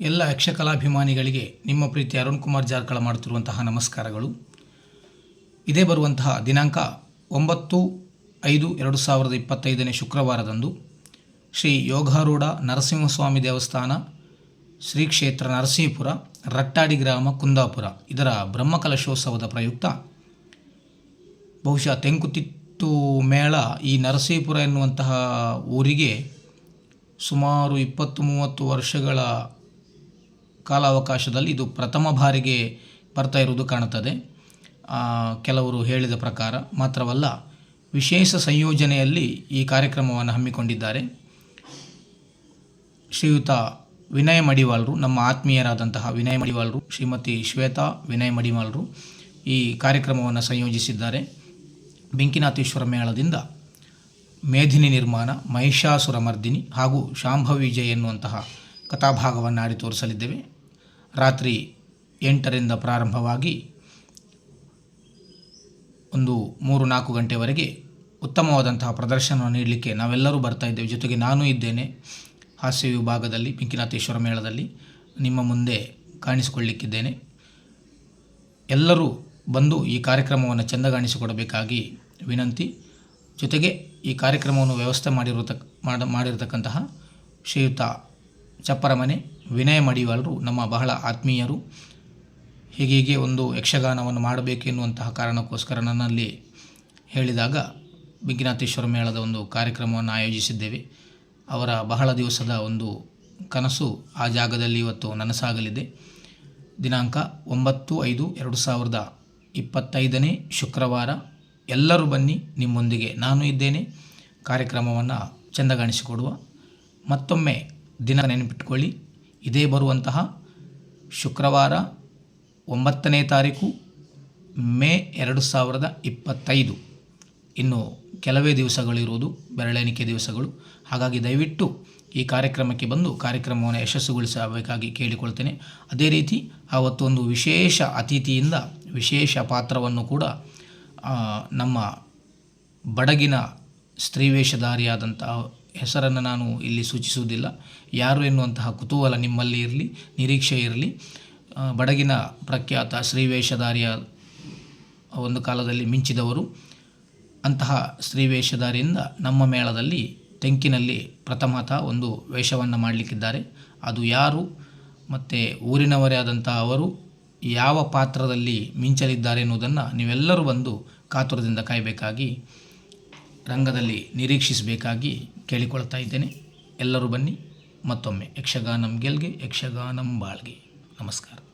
ಎಲ್ಲ ಯಕ್ಷಕಲಾಭಿಮಾನಿಗಳಿಗೆ ನಿಮ್ಮ ಪ್ರೀತಿ ಅರುಣ್ ಕುಮಾರ್ ಜಾರ್ಕಳ ಮಾಡುತ್ತಿರುವಂತಹ ನಮಸ್ಕಾರಗಳು. ಇದೇ ಬರುವಂತಹ ದಿನಾಂಕ ಒಂಬತ್ತು ಐದು ಎರಡು ಸಾವಿರದ ಇಪ್ಪತ್ತೈದನೇ ಶುಕ್ರವಾರದಂದು ಶ್ರೀ ಯೋಗಾರೂಢ ನರಸಿಂಹಸ್ವಾಮಿ ದೇವಸ್ಥಾನ, ಶ್ರೀ ಕ್ಷೇತ್ರ ನರಸೀಪುರ, ರಟ್ಟಾಡಿ ಗ್ರಾಮ, ಕುಂದಾಪುರ. ಇದರ ಬ್ರಹ್ಮಕಲಶೋತ್ಸವದ ಪ್ರಯುಕ್ತ ಬಹುಶಃ ತೆಂಕುತಿತ್ತು ಮೇಳ ಈ ನರಸೀಪುರ ಎನ್ನುವಂತಹ ಊರಿಗೆ ಸುಮಾರು ಇಪ್ಪತ್ತು ಮೂವತ್ತು ವರ್ಷಗಳ ಕಾಲಾವಕಾಶದಲ್ಲಿ ಇದು ಪ್ರಥಮ ಬಾರಿಗೆ ಬರ್ತಾ ಇರುವುದು ಕಾಣುತ್ತದೆ. ಕೆಲವರು ಹೇಳಿದ ಪ್ರಕಾರ ಮಾತ್ರವಲ್ಲ, ವಿಶೇಷ ಸಂಯೋಜನೆಯಲ್ಲಿ ಈ ಕಾರ್ಯಕ್ರಮವನ್ನು ಹಮ್ಮಿಕೊಂಡಿದ್ದಾರೆ. ಶ್ರೀಯುತ ವಿನಯ ಮಡಿವಾಳರು, ನಮ್ಮ ಆತ್ಮೀಯರಾದಂತಹ ವಿನಯ ಮಡಿವಾಳರು, ಶ್ರೀಮತಿ ಶ್ವೇತಾ ವಿನಯ ಮಡಿವಾಳರು ಈ ಕಾರ್ಯಕ್ರಮವನ್ನು ಸಂಯೋಜಿಸಿದ್ದಾರೆ. ಬೆಂಕಿನಾಥೇಶ್ವರ ಮೇಳದಿಂದ ಮೇಧಿನಿ ನಿರ್ಮಾಣ ಮಹಿಷಾಸುರ ಮರ್ದಿನಿ ಹಾಗೂ ಶಾಂಭವಿ ವಿಜಯ್ ಎನ್ನುವಂತಹ ಕಥಾಭಾಗವನ್ನು ಆಡಿ ತೋರಿಸಲಿದ್ದೇವೆ. ರಾತ್ರಿ ಎಂಟರಿಂದ ಪ್ರಾರಂಭವಾಗಿ ಒಂದು ಮೂರು ನಾಲ್ಕು ಗಂಟೆವರೆಗೆ ಉತ್ತಮವಾದಂತಹ ಪ್ರದರ್ಶನವನ್ನು ನೀಡಲಿಕ್ಕೆ ನಾವೆಲ್ಲರೂ ಬರ್ತಾ ಇದ್ದೇವೆ. ಜೊತೆಗೆ ನಾನು ಇದ್ದೇನೆ. ಹಾಸ್ಯ ವಿಭಾಗದಲ್ಲಿ, ಪಿಂಕಿನಾಥೇಶ್ವರ ಮೇಳದಲ್ಲಿ ನಿಮ್ಮ ಮುಂದೆ ಕಾಣಿಸಿಕೊಳ್ಳಿಕ್ಕಿದ್ದೇನೆ. ಎಲ್ಲರೂ ಬಂದು ಈ ಕಾರ್ಯಕ್ರಮವನ್ನು ಚೆಂದಗಾಣಿಸಿಕೊಡಬೇಕಾಗಿ ವಿನಂತಿ. ಜೊತೆಗೆ ಈ ಕಾರ್ಯಕ್ರಮವನ್ನು ವ್ಯವಸ್ಥೆ ಮಾಡಿರತಕ್ಕ ಮಾಡ, ಮಾಡಿರತಕ್ಕಂತಹ ಶ್ರೀಯುತ ಚಪ್ಪರಮನೆ ವಿನಯ ಮಡಿವಾಳರು, ನಮ್ಮ ಬಹಳ ಆತ್ಮೀಯರು. ಹೀಗೀಗೆ ಒಂದು ಯಕ್ಷಗಾನವನ್ನು ಮಾಡಬೇಕೆನ್ನುವಂತಹ ಕಾರಣಕ್ಕೋಸ್ಕರ ನನ್ನಲ್ಲಿ ಹೇಳಿದಾಗ ವಿಘ್ನಾಥೇಶ್ವರ ಮೇಳದ ಒಂದು ಕಾರ್ಯಕ್ರಮವನ್ನು ಆಯೋಜಿಸಿದ್ದೇವೆ. ಅವರ ಬಹಳ ದಿವಸದ ಒಂದು ಕನಸು ಆ ಜಾಗದಲ್ಲಿ ಇವತ್ತು ನನಸಾಗಲಿದೆ. ದಿನಾಂಕ ಒಂಬತ್ತು ಐದು ಎರಡು ಸಾವಿರದ ಇಪ್ಪತ್ತೈದನೇ ಶುಕ್ರವಾರ. ಎಲ್ಲರೂ ಬನ್ನಿ, ನಿಮ್ಮೊಂದಿಗೆ ನಾನು ಇದ್ದೇನೆ. ಕಾರ್ಯಕ್ರಮವನ್ನು ಚೆಂದಗಾಣಿಸಿಕೊಡುವ ಮತ್ತೊಮ್ಮೆ ದಿನ ನೆನಪಿಟ್ಕೊಳ್ಳಿ. ಇದೇ ಬರುವಂತಹ ಶುಕ್ರವಾರ ಒಂಬತ್ತನೇ ತಾರೀಕು ಮೇ ಎರಡು ಸಾವಿರದ ಇಪ್ಪತ್ತೈದು. ಇನ್ನು ಕೆಲವೇ ದಿವಸಗಳಿರುವುದು, ಬೆರಳೆಣಿಕೆ ದಿವಸಗಳು. ಹಾಗಾಗಿ ದಯವಿಟ್ಟು ಈ ಕಾರ್ಯಕ್ರಮಕ್ಕೆ ಬಂದು ಕಾರ್ಯಕ್ರಮವನ್ನು ಯಶಸ್ಸುಗೊಳಿಸಬೇಕಾಗಿ ಕೇಳಿಕೊಳ್ತೇನೆ. ಅದೇ ರೀತಿ ಆವತ್ತೊಂದು ವಿಶೇಷ ಅತಿಥಿಯಿಂದ ವಿಶೇಷ ಪಾತ್ರವನ್ನು ಕೂಡ ನಮ್ಮ ಬಡಗಿನ ಸ್ತ್ರೀವೇಷಧಾರಿಯಾದಂತಹ ಹೆಸರನ್ನು ನಾನು ಇಲ್ಲಿ ಸೂಚಿಸುವುದಿಲ್ಲ. ಯಾರು ಎನ್ನುವಂತಹ ಕುತೂಹಲ ನಿಮ್ಮಲ್ಲಿ ಇರಲಿ, ನಿರೀಕ್ಷೆ ಇರಲಿ. ಬಡಗಿನ ಪ್ರಖ್ಯಾತ ಶ್ರೀವೇಷಧಾರಿಯ ಒಂದು ಕಾಲದಲ್ಲಿ ಮಿಂಚಿದವರು. ಅಂತಹ ಶ್ರೀವೇಷಧಾರಿಯಿಂದ ನಮ್ಮ ಮೇಳದಲ್ಲಿ ತೆಂಕಿನಲ್ಲಿ ಪ್ರಥಮತಃ ಒಂದು ವೇಷವನ್ನು ಮಾಡಲಿಕ್ಕಿದ್ದಾರೆ. ಅದು ಯಾರು ಮತ್ತು ಊರಿನವರೇ ಆದಂತಹ ಅವರು ಯಾವ ಪಾತ್ರದಲ್ಲಿ ಮಿಂಚಲಿದ್ದಾರೆ ಎನ್ನುವುದನ್ನು ನೀವೆಲ್ಲರೂ ಬಂದು ಕಾತುರದಿಂದ ಕಾಯಬೇಕಾಗಿ ರಂಗದಲ್ಲಿ ನಿರೀಕ್ಷಿಸಬೇಕಾಗಿ ಕೇಳಿಕೊಳ್ತಾ ಇದ್ದೇನೆ. ಎಲ್ಲರೂ ಬನ್ನಿ. ಮತ್ತೊಮ್ಮೆ ಯಕ್ಷಗಾನಂ ಗೆಲ್ಗೆ ಯಕ್ಷಗಾನಂ ಬಾಳ್ಗೆ. ನಮಸ್ಕಾರ.